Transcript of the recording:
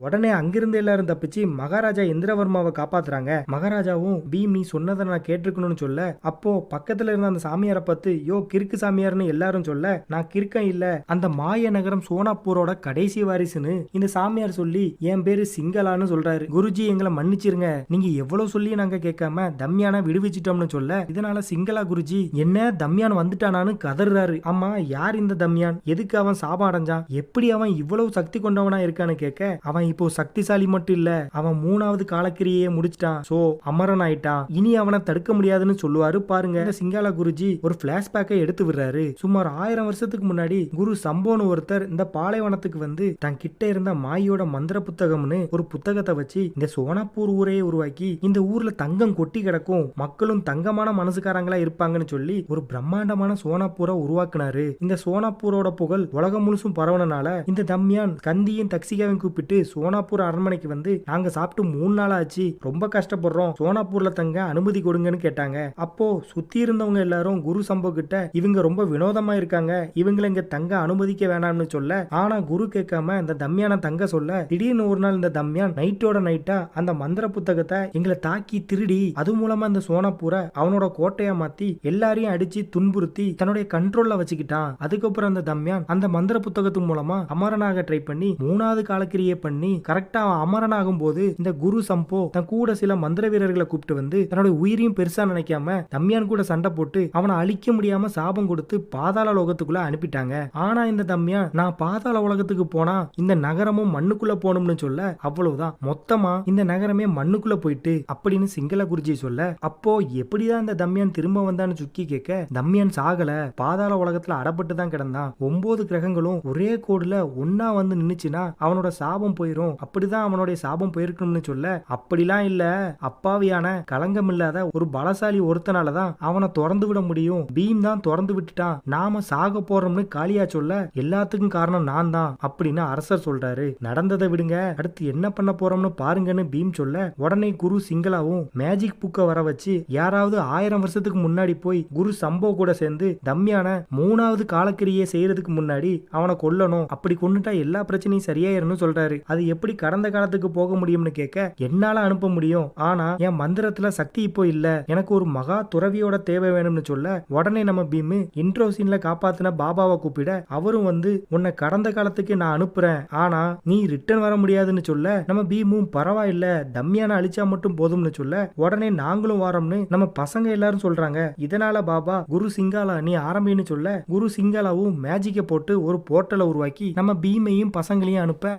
உடனே அங்கிருந்து எல்லாரும் தப்பிச்சு மகாராஜா இந்திரவர்மாவை காப்பாத்துறாங்க. மகாராஜாவும் பீம் நீ சொன்னதை நான் கேட்டிருக்கணும்னு சொல்ல அப்போ பக்கத்துல இருந்த அந்த சாமியாரை பார்த்து யோ கிறுக்கு சாமியார்னு எல்லாரும் சொல்ல நான் கிறுக்கன் இல்ல. அந்த மாய நகரம் சோனாப்பூரோட கடைசி வாரிசுன்னு இந்த சாமியார் சொல்லி என் பேரு சிங்களான்னு சொல்றாரு. குருஜி எங்களை மன்னிச்சிருங்க. நீங்க எவ்வளவு சொல்லி நாங்க கேட்காம தம்யானை விடுவிச்சிட்டோம்னு சொல்ல இதனால சிங்களா குருஜி என்ன தம்யான் வந்துட்டானான்னு கதறாரு. ஆமா யார் இந்த தம்யான்? எதுக்கு அவன் சாபம் அடைஞ்சான்? எப்படி அவன் இவ்வளவு சக்தி கொண்டவனா இருக்கான்னு கேட்க அவன் இப்போ சக்திசாலி மட்டும் இல்ல அவன் மூணாவது காலக்கிரியை முடிச்சிட்டான். சோ அமரன் ஆயிட்டான் இனி அவனை தடுக்க முடியாதுன்னு சொல்லுவாரு பாருங்க. சிங்கால குருஜி ஒரு பிளாஷ்பேக்கை எடுத்து விடுறாரு. சுமார் ஆயிரம் வருஷத்துக்கு முன்னாடி குரு சம்போன்னு ஒருத்தர் இந்த பாலைவனத்துக்கு வந்து தன் கிட்ட இருந்த மாயோட மந்திர புத்தகம்னு ஒரு புத்தகத்தை வச்சு இந்த சோனாப்பூர் ஊரையே உருவாக்கி இந்த ஊர்ல தங்கம் கொட்டி கிடக்கும் மக்களும் தங்கமான மனசுக்காரங்களா இருப்பாங்கன்னு சொல்லி ஒரு பிரம்மாண்டமான சோனாப்பூரை உருவாக்குனாரு. இந்த சோனாப்பூரோட புகழ் உலகம் முழுசும் பரவனனால இந்த தம்யான் கந்தியும் தக்சிகாவையும் கூப்பிட்டு சோனாப்பூர் அரண்மனைக்கு வந்து நாங்க சாப்பிட்டு மூணு நாள் ஆச்சு ரொம்ப கஷ்டப்படுறோம் சோனாப்பூர்ல தங்க அனுமதி கொடுங்கன்னு கேட்டாங்க. அப்போ சுத்தி இருந்தவங்க எல்லாரும் குரு சம்பவ கிட்ட இவங்க ரொம்ப வினோதமா இருக்காங்க இவங்களை இங்க தங்க அனுமதிக்க வேணாம்னு சொல்ல. ஆனா குரு கேட்காம இந்த தம்யானை தங்க சொல்ல திடீர்னு ஒரு நாள் இந்த தம்யான் நைட்டோட நைட்டா அந்த மந்திர புத்தகத்தை எங்களை தாக்கி திருடி அது மூலமா இந்த சோனாப்பூரை அவனோட கோட்டையா மாத்தி எல்லாரையும் அடிச்சு துன்புறுத்தி தன்னுடைய கண்ட்ரோல்ல வச்சுக்கிட்டான். அதுக்கப்புறம் அந்த தம்யான் அந்த மந்திர புத்தகத்து மூலமா அமரனாக ட்ரை பண்ணி மூணாவது காலக்கிரியை பண்ணி கரெக்டா அவன் அமரனாகும் போது இந்த குரு சம்போ தன் கூட சில மந்திர வீரர்களை கூப்பிட்டு வந்து தன்னோட உயிரையும் பெருசா நினைக்காம தம்யான் கூட சண்டை போட்டு அவனை அழிக்க முடியாம சாபம் கொடுத்து பாதாள லோகத்துக்குள்ள அனுப்பிட்டாங்க. ஆனா இந்த தம்யான் நான் பாதாள உலகத்துக்கு போனா இந்த நகரமும் மண்ணுக்குள்ள போகணும்னு சொல்ல அவ்வளவுதான். மொத்தமா இந்த நகரமே மண்ணுக்குள்ள போயிட்டு அப்படின்னு சிங்கள குருஜி சொல்ல அப்போ எப்படிதான் இந்த தம்யான் திரும்ப வந்தான்னு சுக்கி கேட்க தம்யான் சாகல. பாதாள உலகத்துல அடப்பட்டு தான் கிடந்தான். ஒன்பது கிரகங்களும் ஒரே கோடுல ஒன்னா வந்து நின்னுச்சுன்னா அவனோட சாபம் போயிடும் அப்படிதான் அவனுடைய சாபம் போயிருக்கணும்னு சொல்ல அப்படிலாம் இல்ல. அப்பாவியான களங்கம் இல்லாத ஒரு பலசாலி ஒருத்தனால தான் அவனை திறந்து விட முடியும். பீம் தான் திறந்து விட்டுட்டான். நாம சாக போறோம்னு காளியா சொல்ல எல்லாத்துக்கும் காரணம் நான் தான் அப்படின்னு அரசர் சொல்றாரு. நடந்ததை விடுங்க. அடுத்து என்ன பண்ண போறோம்னு பாருங்கன்னு பீம் சொல்ல உடனே குரு சிங்களாவும் மேஜிக் புக்கை வர வச்சு யாராவது ஆயிரம் வருஷத்துக்கு முன்னாடி போய் குரு சம்பவ கூட சேர்ந்து தம்யான மூணாவது காலக்கிரியை செய்யறதுக்கு முன்னாடி அவனை கொல்லணும். அப்படி கொண்டுட்டா எல்லா பிரச்சனையும் சரியாயிரும்னு சொல்றாரு. அது எப்படி கடந்த காலத்துக்கு போக முடியும்னு கேட்க என்னால அனுப்ப முடியும். ஆனா என் மந்திரத்துல சக்தி இப்போ இல்ல. எனக்கு ஒரு மகா துறவியோட தேவை வேணும்னு சொல்ல உடனே நம்ம பீமு இன்ட்ரோ சீன்ல காப்பாத்தின பாபாவை கூப்பிட அவரும் வந்து உன்னை கடந்த காலத்துக்கு நான் அனுப்புறேன். ஆனா நீ ரிட்டர்ன் வர முடியாதுன்னு சொல்ல நம்ம பீமும் பரவாயில்ல தம்மியான அழிச்சா மட்டும் போதும்னு சொல்ல உடனே நாங்களும் வரோம்னு நம்ம பசங்க எல்லாரும் சொல்றாங்க. இதனால பாபா குரு சிங்காலா நீ ஆரம்பின்னு சொல்ல குரு சிங்காலாவும் மேஜிக்கை போட்டு ஒரு போர்ட்டலை உருவாக்கி நம்ம பீமையும் பசங்களையும் அனுப்ப